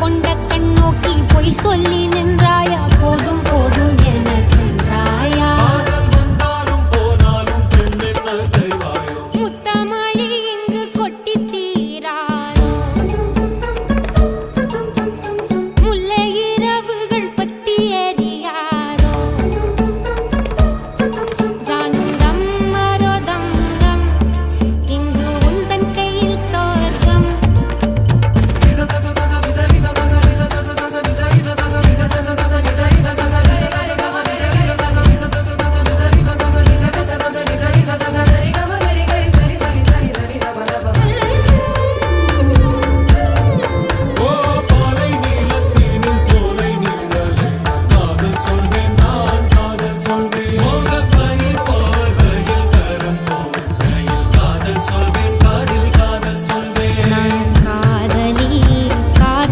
கொண்ட கண் நோக்கி பொய் சொல்லி